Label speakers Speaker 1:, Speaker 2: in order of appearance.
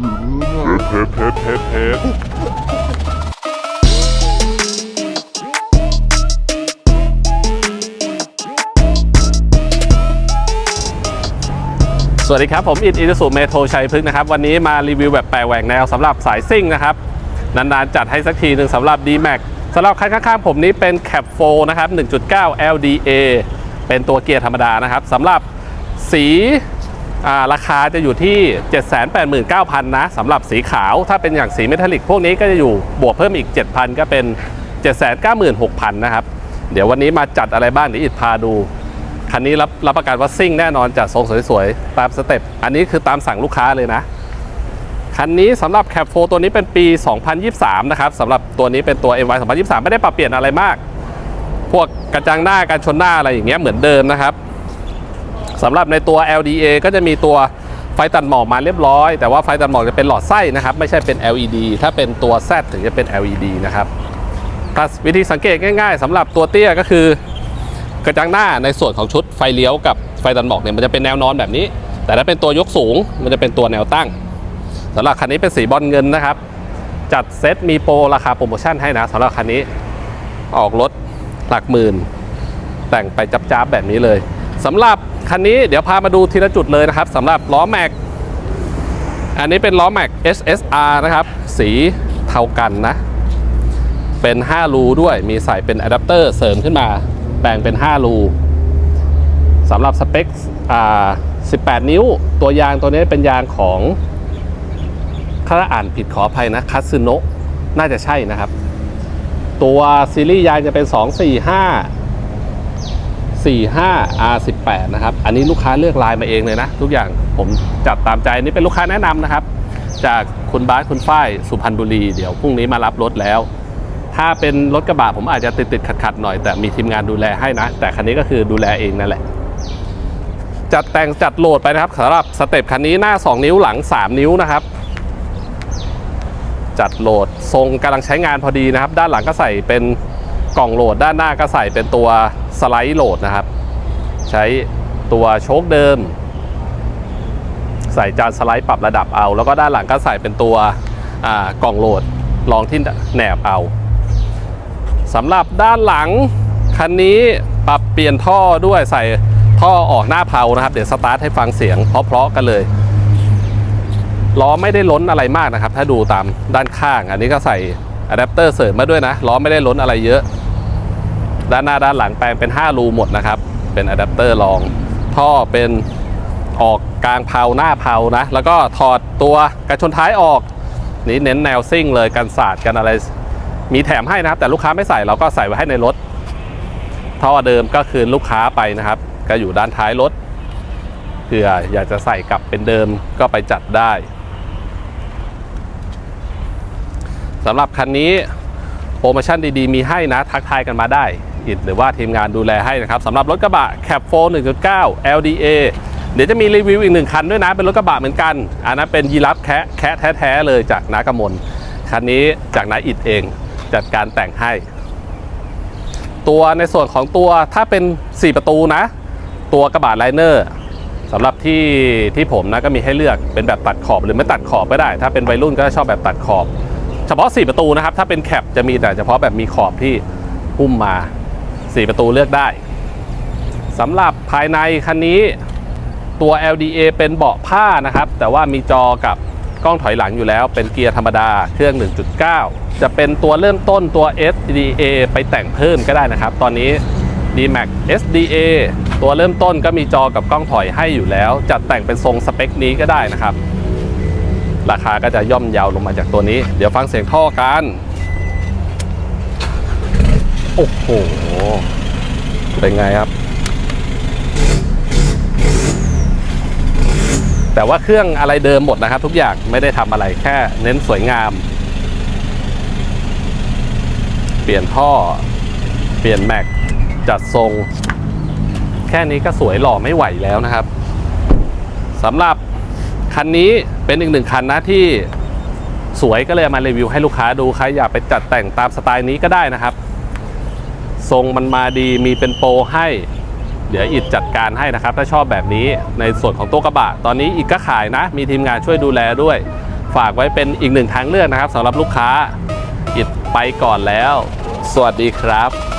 Speaker 1: เพชรเพชรเพชรเพชร
Speaker 2: สวัสดีครับ ผมอิดอินสุเมโทชัยพฤกษ์นะครับ วันนี้มารีวิวแบบแปลแหวกแนวสำหรับสายซิ่งนะครับ นานๆ จัดให้สักทีหนึ่งสำหรับ D-Max สำหรับคันข้างๆผมนี้เป็น Cap 4นะครับ 1.9 LDA เป็นตัวเกียร์ธรรมดานะครับสำหรับสี ราคาจะอยู่ที่ 789,000 นะสำหรับสีขาว ถ้าเป็นอย่างสีเมทัลลิกพวกนี้ก็จะอยู่บวกเพิ่มอีก 7,000 ก็เป็น 796,000 นะครับ เดี๋ยววันนี้มาจัดอะไรบ้างเดี๋ยวอิดพาดู คันนี้รับรับประกันว่าซิ่งแน่นอนจากทรงสวยๆ ตามสเต็ป อันนี้คือตามสั่งลูกค้าเลยนะ คันนี้สำหรับ Cap 4ตัวนี้เป็นปี 2023 นะครับสำหรับตัวนี้เป็นตัว MY 2023 ไม่ได้ปรับเปลี่ยนอะไรมาก พวกกระจังหน้าการชนหน้าอะไรอย่างเงี้ยเหมือนเดิมนะครับ สำหรับในตัว LDA ก็จะมีตัวไฟตัดหมอกมาเรียบร้อย แต่ว่าไฟตัดหมอกจะเป็นหลอดไส้นะครับ ไม่ใช่เป็น LED ถ้าเป็นตัว Z ถึงจะเป็น LED นะครับวิธีสังเกตง่าย ๆสำหรับตัวเตี้ยก็คือกระจังหน้าในส่วนของชุดไฟเลี้ยวกับไฟตัดหมอกเนี่ยมันจะเป็นแนวนอนแบบนี้ แต่ถ้าเป็นตัวยกสูงมันจะเป็นตัวแนวตั้งสำหรับคันนี้เป็นสีบอลเงินนะครับ จัดเซตมีโปรราคาโปรโมชั่นให้นะสำหรับคันนี้ออกรถหลักหมื่น แต่งไปจับๆแบบนี้เลยสำหรับ คันนี้เดี๋ยวพามาดูทีละจุดเลยนะครับสำหรับล้อแม็ก อันนี้เป็นล้อแม็ก SSR นะครับ สีเทากันนะ เป็น 5 รูด้วยมีใส่เป็นอะแดปเตอร์เสริมขึ้นมาแบ่งเป็น 5 รูสำหรับสเปคอ่า18 นิ้ว ตัวยางตัวนี้เป็นยางของถ้าอ่านผิดขออภัยนะคัตสึโนะน่าจะใช่นะครับ ตัวซีรีส์ยางจะเป็น 245 45 R18 นะครับ อันนี้ลูกค้าเลือกลายมาเองเลยนะ ทุกอย่างผมจัดตามใจนี่เป็นลูกค้าแนะนำนะครับ จากคุณบาสคุณฝ้ายสุพรรณบุรี เดี๋ยวพรุ่งนี้มารับรถแล้ว ถ้าเป็นรถกระบะผมอาจจะติดติดขัดขัดหน่อยแต่มีทีมงานดูแลให้นะ แต่คันนี้ก็คือดูแลเองนั่นแหละ จัดแต่งจัดโหลดไปนะครับสำหรับสเต็ปคันนี้หน้า 2 นิ้วหลัง 3 นิ้วนะครับจัดโหลดทรงกำลังใช้งานพอดีนะครับ ด้านหลังก็ใส่เป็นกล่องโหลดด้านหน้าก็ใส่เป็นตัว สไลด์โหลดนะครับ ใช้ตัวโชคเดิม ใส่จานสไลด์ปรับระดับเอา แล้วก็ด้านหลังก็ใส่เป็นตัวกล่องโหลดรองที่แหนบเอาสำหรับด้านหลังคันนี้ปรับเปลี่ยนท่อด้วยใส่ท่อออกหน้าเพานะครับ เดี๋ยวสตาร์ทให้ฟังเสียงเพราะๆกันเลยล้อไม่ได้ล้นอะไรมากนะครับ ถ้าดูตามด้านข้าง อันนี้ก็ใส่อะแดปเตอร์เสริมมาด้วยนะล้อไม่ได้ล้นอะไรเยอะ ด้านหน้าด้านหลังแปลงเป็น 5 รูหมดนะครับ เป็นอะแดปเตอร์รอง ท่อเป็นออกกลางเพาหน้าเพานะ แล้วก็ถอดตัวกระชนท้ายออก นี่เน้นแนวซิ่งเลยกันศาสตร์กันอะไร มีแถมให้นะครับ แต่ลูกค้าไม่ใส่เราก็ใส่ไว้ให้ในรถ ท่อเดิมก็คืนลูกค้าไปนะครับ ก็อยู่ด้านท้ายรถเผื่ออยากจะใส่กลับเป็นเดิมก็ไปจัดได้สำหรับคันนี้โปรโมชั่นดีๆ มีให้นะ ทักทายกันมาได้ อิดหรือว่าทีมงานดูแลให้นะครับสำหรับรถกระบะ Cap 4 1.9 LDA เดี๋ยวจะมีรีวิวอีกหนึ่งคันด้วยนะ เป็นรถกระบะเหมือนกัน อันนั้นเป็นยีรับแคะแคะแท้ๆเลยจากนากมลคันนี้จากนาอิดเองจัดการแต่งให้ ตัวในส่วนของตัวถ้าเป็น 4 ประตูนะ ตัวกระบะไลเนอร์สำหรับที่ที่ผมนะก็มีให้เลือกเป็นแบบตัดขอบหรือไม่ตัดขอบก็ได้ ถ้าเป็นวัยรุ่นก็ชอบแบบตัดขอบ เฉพาะ 4 ประตูนะครับ ถ้าเป็นแคปจะมีแต่เฉพาะแบบมีขอบที่หุ้มมา 4 ประตูเลือกได้สำหรับภายในคันนี้ตัว LDA เป็นเบาะผ้านะครับ แต่ว่ามีจอกับกล้องถอยหลังอยู่แล้ว เป็นเกียร์ธรรมดาเครื่อง 1.9 จะเป็นตัวเริ่มต้นตัว SDA ไปแต่งเพิ่มก็ได้นะครับ ตอนนี้ D-Max SDA ตัวเริ่มต้นก็มีจอกับกล้องถอยให้อยู่แล้ว จัดแต่งเป็นทรงสเปคนี้ก็ได้นะครับ ราคาก็จะย่อมเยาวลงมาจากตัวนี้ เดี๋ยวฟังเสียงท่อกัน อ้โห เป็นไงครับ แต่ว่าเครื่องอะไรเดิมหมดนะครับ ทุกอย่างไม่ได้ทำอะไรแค่เน้นสวยงาม เปลี่ยนท่อ เปลี่ยนแม็ก จัดทรง แค่นี้ก็สวยหล่อไม่ไหวแล้วนะครับสำหรับคันนี้เป็นอีกหนึ่งคันนะที่สวยก็เลยมารีวิวให้ลูกค้าดูใครอยากไปจัดแต่งตามสไตล์นี้ก็ได้นะครับ ทรงมันมาดีมีเป็นโปรให้ เดี๋ยวอิดจัดการให้นะครับ ถ้าชอบแบบนี้ในส่วนของตัวกระบะ ตอนนี้อิดก็ขายนะ มีทีมงานช่วยดูแลด้วย ฝากไว้เป็นอีกหนึ่งทางเลือกนะครับสำหรับลูกค้าอิดไปก่อนแล้ว สวัสดีครับ